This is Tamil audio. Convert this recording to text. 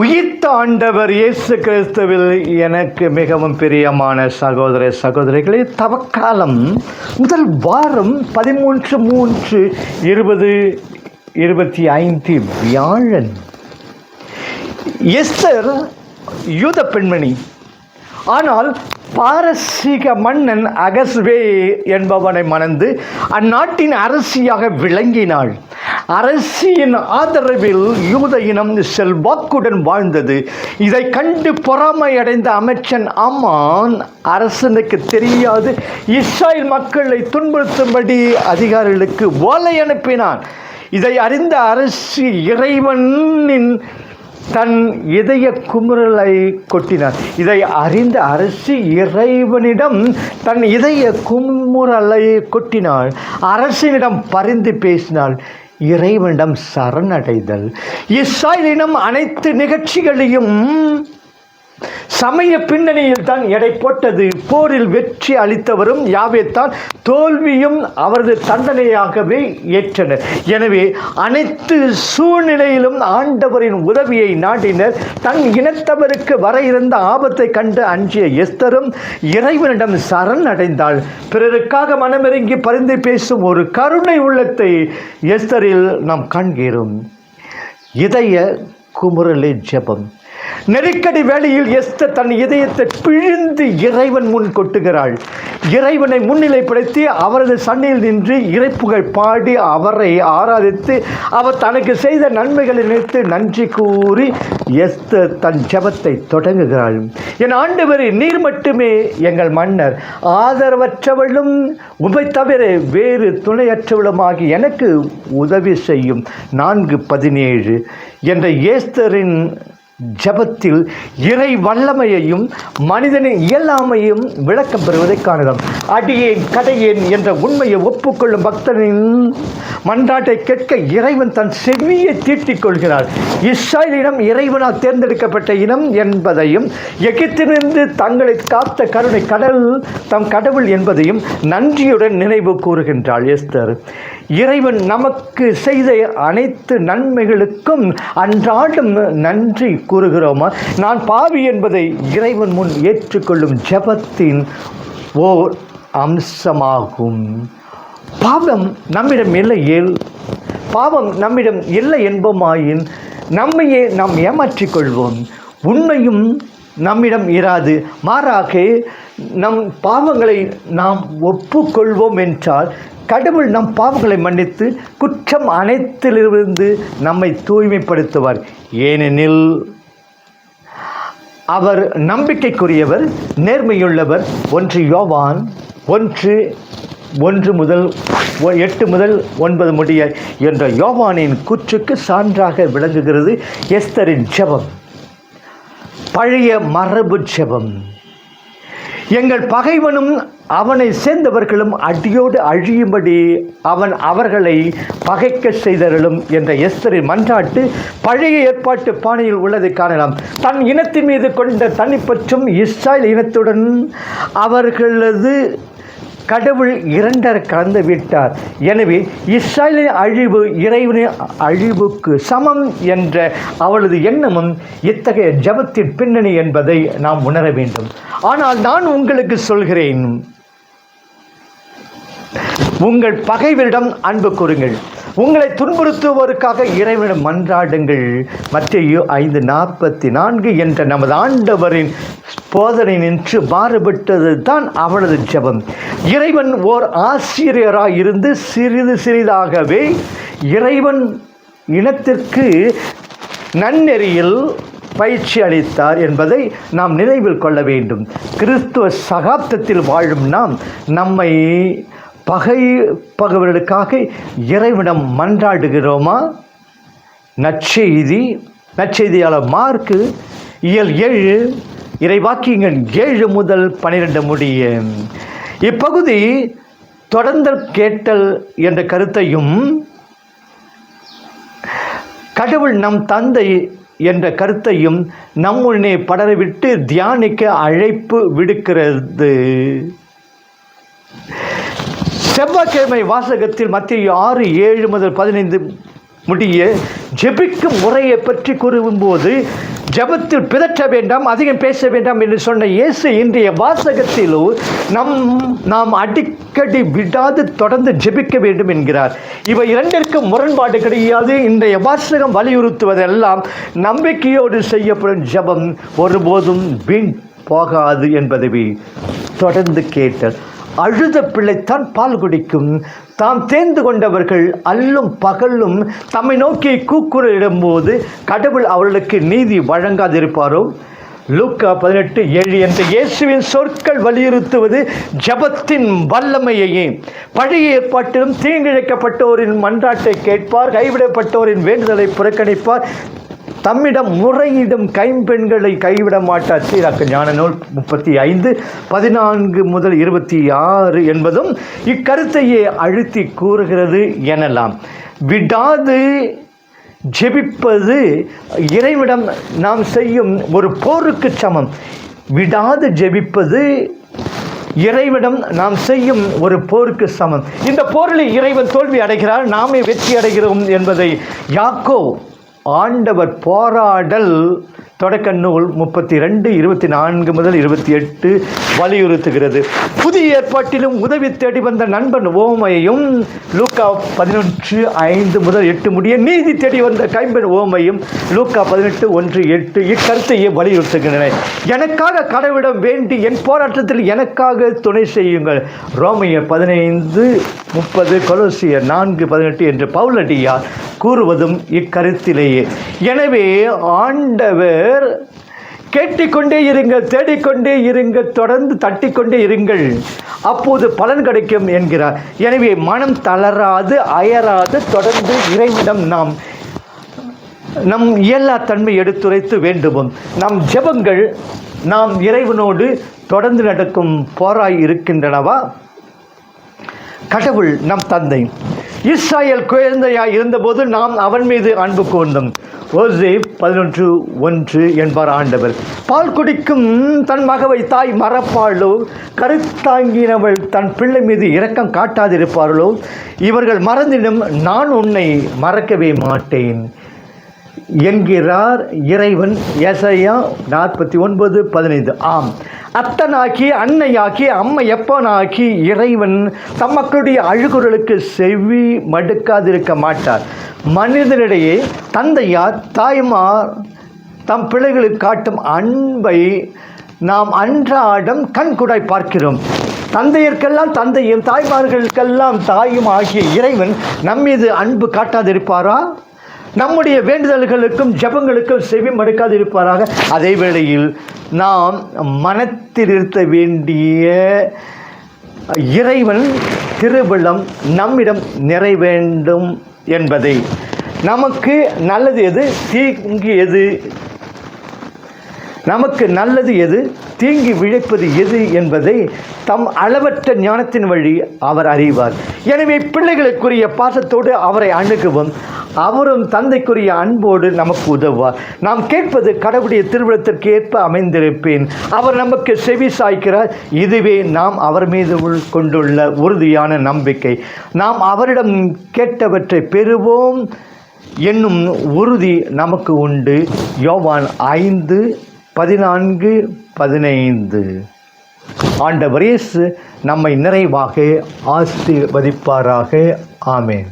உயிர்த்த ஆண்டவர் இயேசு கிறிஸ்துவில் எனக்கு மிகவும் பிரியமான சகோதர சகோதரிகளே தவக்காலம் முதல் வாரம் பதிமூன்று மூன்று இருபது இருபத்தி ஐந்து வியாழன். எஸ்தர் யூத பெண்மணி. ஆனால் பாரசீக மன்னன் அகஸ்வே என்பவனை மணந்து அந்நாட்டின் அரசியாக விளங்கினாள். அரசியின் ஆதரவில் யூத இனம் செல்வாக்குடன் வாழ்ந்தது. இதை கண்டு பொறாமையடைந்த அமைச்சன் அம்மான் அரசனுக்கு தெரியாது. இஸ்ராயல் மக்களை துன்புறுத்தும்படி அதிகாரிகளுக்கு ஓலை அனுப்பினான். இதை அறிந்த அரசு இறைவனின் தன் இதய குமுறலை கொட்டினார் இதை அறிந்த அரசு இறைவனிடம் தன் இதய குமுறலை கொட்டினாள். அரசனிடம் பரிந்து பேசினாள். இறைவனிடம் சரணடைதல். இஸ்ராயலினம் அனைத்து நிகழ்ச்சிகளையும் சமய பின்னணியில் தான் எடை போட்டது. போரில் வெற்றி அளித்தவரும் யாவேத்தான் தோல்வியும் அவரது தண்டனையாகவே ஏற்றனர். எனவே அனைத்து சூழ்நிலையிலும் ஆண்டவரின் உதவியை நாட்டினர் தன் இனத்தவருக்கு வர இருந்த ஆபத்தை கண்டு அஞ்சிய எஸ்தரும் இறைவனிடம் சரணடைந்தாள். பிறருக்காக மனமிறங்கி பரிந்து பேசும் ஒரு கருணை உள்ளத்தை எஸ்தரில் நாம் காண்கிறோம் இதய குமுறலே ஜெபம். நெருக்கடி வேளையில் எஸ்தர் தன் இதயத்தை பிழிந்து இறைவன் முன் கொட்டுகிறாள். இறைவனை முன்னிலைப்படுத்தி அவரது சண்டையில் நின்று இறைப்புகள் பாடி அவரை ஆராதித்து அவர் தனக்கு செய்த நன்மைகளை நினைத்து நன்றி கூறி எஸ்தர் தன் ஜெபத்தை தொடங்குகிறாள். என் ஆண்டவரே நீர் மட்டுமே எங்கள் மன்னர். ஆதரவற்றவளும் உமை தவிர வேறு துணையற்றவளுமாகி எனக்கு உதவி செய்யும். நான்கு பதினேழு. என்ற ஏஸ்தரின் ஜபத்தில் இறை வல்லமையையும் மனிதனின் இயலாமையும் விளக்கம் பெறுவதை காணலாம் அடியேன் கடையேன் என்ற உண்மையை ஒப்புக்கொள்ளும் பக்தனின் மன்றாட்டை கேட்க இறைவன் தன் செவியை தீட்டிக் கொள்கிறார். இஸ்ராயலிடம் இறைவனால் தேர்ந்தெடுக்கப்பட்ட இனம் என்பதையும் எகிப்திலிருந்து தங்களை காத்த கருணை கடல் தம் கடவுள் என்பதையும் நன்றியுடன் நினைவு கூறுகின்றாள் எஸ்தர். இறைவன் நமக்கு செய்த அனைத்து நன்மைகளுக்கும் அன்றாடம் நன்றி கூறுகிறோமா? நான் பாவி என்பதை இறைவன் முன் ஏற்றுக்கொள்ளும் ஜெபத்தின் ஓர் அம்சமாகும். பாவம் நம்மிடம் இல்லையேல் பாவம் நம்மிடம் இல்லை என்போமாயின் நம்மையே நாம் ஏமாற்றிக் கொள்வோம் உண்மையும் நம்மிடம் இராது. மாறாக நம் பாவங்களை நாம் ஒப்புக்கொள்வோம் என்றால் கடவுள் நம் பாவங்களை மன்னித்து குற்றம் அனைத்திலிருந்து நம்மை தூய்மைப்படுத்துவார். ஏனெனில் அவர் நம்பிக்கைக்குரியவர் நேர்மையுள்ளவர். ஒன்று யோவான் ஒன்று ஒன்று முதல் ஒ- எட்டு முதல் ஒன்பது முடிய என்ற யோவானின் கூற்றுக்கு சான்றாக விளங்குகிறது எஸ்தரின் ஜெபம். பழைய மரபு ஜெபம். எங்கள் பகைவனும் அவனை சேர்ந்தவர்களும் அடியோடு அழியும்படி அவன் அவர்களை பகைக்க செய்தருளும் என்ற எஸ்தரின் மன்றாட்டு பழைய ஏற்பாட்டு பாணியில் உள்ளதை காணலாம். தன் இனத்தின் மீது கொண்ட தனிப்பற்றும் இஸ்ராயல் இனத்துடன் அவர்களது கடவுள் இரண்டர் கலந்து விட்டார். எனவே இஸ்ரேலின் அழிவு இறைவனின் அழிவுக்கு சமம் என்ற அவளது எண்ணமும் இத்தகைய ஜபத்தின் பின்னணி என்பதை நாம் உணர வேண்டும். ஆனால் நான் உங்களுக்கு சொல்கிறேன். உங்கள் பகைவரிடம் அன்பு கூறுங்கள். உங்களை துன்புறுத்துவோருக்காக இறைவனிடம் மன்றாடுங்கள். மத்திய ஐந்து நாற்பத்தி நான்கு என்ற நமது ஆண்டவரின் போதனை நின்று மாறுபட்டது தான் அவனது ஜெபம். இறைவன் ஓர் ஆசிரியராக இருந்து சிறிது சிறிதாகவே இறைவன் இனத்திற்கு நன்னெறியில் பயிற்சி அளித்தார் என்பதை நாம் நினைவில் கொள்ள வேண்டும். கிறிஸ்துவ சகாப்தத்தில் வாழும் நாம் நம்மை பகை பகைவர்களுக்காக இறைவிடம் மன்றாடுகிறோமா? நற்செய்தி நற்செய்தியாளர் மார்க்கு இயல் ஏழு இறைவாக்கியங்கள் ஏழு முதல் பனிரெண்டு முடிய. இப்பகுதி தொடர்ந்தல் கேட்டல் என்ற கருத்தையும் கடவுள் நம் தந்தை என்ற கருத்தையும் நம்முடனே படரவிட்டு தியானிக்க அழைப்பு விடுக்கிறது. செவ்வாய்க்கிழமை வாசகத்தில் மத்திய ஆறு ஏழு முதல் பதினைந்து முடிய ஜெபிக்கும் முறையை பற்றி கூறும்போது ஜெபத்தில் பிதற்ற வேண்டாம் அதிகம் பேச வேண்டாம் என்று சொன்ன இயேசு இன்றைய வாசகத்திலோ நம் நாம் அடிக்கடி விடாது தொடர்ந்து ஜெபிக்க வேண்டும் என்கிறார். இவை இரண்டிற்கும் முரண்பாடு கிடையாது. இன்றைய வாசகம் வலியுறுத்துவதெல்லாம் நம்பிக்கையோடு செய்யப்படும் ஜெபம் ஒருபோதும் வீண் போகாது என்பதை தொடர்ந்து கேட்டல். அழுத பிள்ளைத்தான் பால் குடிக்கும். தாம் தேர்ந்து கொண்டவர்கள் அல்லும் பகலும் தம்மை நோக்கி கூக்குரலிடும்போது கடவுள் அவர்களுக்கு நீதி வழங்காதிருப்பாரோ? லூக்கா பதினெட்டு ஏழு என்ற இயேசுவின் சொற்கள் வலியுறுத்துவது ஜபத்தின் வல்லமையையே. பழைய ஏற்பாட்டிலும் தீங்கிழைக்கப்பட்டோரின் மன்றாட்டை கேட்பார் கைவிடப்பட்டோரின் வேண்டுதலை புறக்கணிப்பார். தம்மிடம் முறையிடும் கைம்பெண்களை கைவிட மாட்டார். சீராக்க ஞான நூல் முப்பத்தி ஐந்து பதினான்கு முதல் இருபத்தி ஆறு என்பதும் இக்கருத்தையே அழுத்தி கூறுகிறது எனலாம். விடாது ஜெபிப்பது இறைவிடம் நாம் செய்யும் ஒரு போருக்கு சமம். விடாது ஜெபிப்பது இறைவிடம் நாம் செய்யும் ஒரு போருக்கு சமம். இந்த போரில் இறைவன் தோல்வி அடைகிறார் நாமே வெற்றி அடைகிறோம் என்பதை யாக்கோ ஆண்டவர் போராடல் தொடக்க நூல் முப்பத்தி ரெண்டு இருபத்தி நான்கு முதல் இருபத்தி எட்டு வலியுறுத்துகிறது. புதிய ஏற்பாட்டிலும் உதவி தேடி வந்த நண்பன் ஓமையும் லூக்கா பதினொன்று ஐந்து முதல் எட்டு முடிய நீதி தேடி வந்த கைம்பெண் ஓமையும் லூக்கா பதினெட்டு ஒன்று எட்டு இக்கருத்தையே வலியுறுத்துகின்றன. எனக்காக கடவுளிடம் வேண்டி என் போராட்டத்தில் எனக்காக துணை செய்யுங்கள். ரோமையர் பதினைந்து முப்பது கொலோசியர் நான்கு பதினெட்டு என்று பவுலடியார் கூறுவதும் இக்கருத்திலேயே. எனவே ஆண்டவர் கேட்டுக்கொண்டே இருங்கள் தேடிக்கொண்டே இருங்கள் தொடர்ந்து தட்டிக்கொண்டே இருங்கள். அப்போது பலன் கிடைக்கும் என்கிறார். எனவே மனம் தளராது அயராது தொடர்ந்து இறைவிடம் நாம் நம் இயலா தன்மை எடுத்துரைத்து வேண்டுவோம். நம் ஜெபங்கள் நாம் இறைவனோடு தொடர்ந்து நடக்கும் போராய் இருக்கின்றனவா? கடவுள் நம் தந்தை. இஸ்ராயல் குழந்தையாய் இருந்தபோது நாம் அவன் மீது அன்பு கூர்ந்தோம். ஓசே பதினொன்று ஒன்று என்பார் ஆண்டவர். பால் குடிக்கும் தன் மகவை தாய் மறப்பாளோ? கருத்தாங்கினவள் தன் பிள்ளை மீது இரக்கம் காட்டாதிருப்பார்களோ? இவர்கள் மறந்திடும் நான் உன்னை மறக்கவே மாட்டேன். என்கிறார் இறைவன் ஏசையா நாற்பத்தி ஒன்பது பதினைந்து. ஆம். அத்தனாக்கி அன்னையாக்கி அம்மை எப்பனாக்கி இறைவன் தம் மக்களுடைய அழுகுறலுக்கு செவி மடுக்காதிருக்க மாட்டார். மனிதனிடையே தந்தையார் தாய்மார் தம் பிள்ளைகளுக்கு காட்டும் அன்பை நாம் அன்றாடம் கண்குடாய் பார்க்கிறோம். தந்தையர்க்கெல்லாம் தந்தையும் தாய்மார்களுக்கெல்லாம் தாயும் ஆகிய இறைவன் நம்மீது அன்பு காட்டாதிருப்பாரா? நம்முடைய வேண்டுதல்களுக்கும் ஜபங்களுக்கும் செவி மடுக்காதிருப்பாராக. அதே வேளையில் நாம் மனத்தில் இருத்த வேண்டிய இறைவன் திருவிழம் நம்மிடம் நிறைவேண்டும் என்பதை. நமக்கு நல்லது எது? தீங்கு எது? நமக்கு நல்லது எது? தீங்கி விழைப்பது எது என்பதை தம் அளவற்ற ஞானத்தின் வழி அவர் அறிவார். எனவே பிள்ளைகளுக்குரிய பாசத்தோடு அவரை அணுகுவோம் அவரும் தந்தைக்குரிய அன்போடு நமக்கு உதவுவார். நாம் கேட்பது கடவுளுடைய திருவிழத்திற்கு ஏற்ப அமைந்திருப்பேன். அவர் நமக்கு செவி சாய்க்கிறார். இதுவே நாம் அவர் மீது உள் கொண்டுள்ள உறுதியான நம்பிக்கை. நாம் அவரிடம் கேட்டவற்றை பெறுவோம். என்னும் உறுதி நமக்கு உண்டு. யோவான் ஐந்து பதினான்கு பதினைந்து. ஆண்டவர் இயேசு நம்மை நிறைவாக ஆசீர்வதிப்பாராக. ஆமேன்.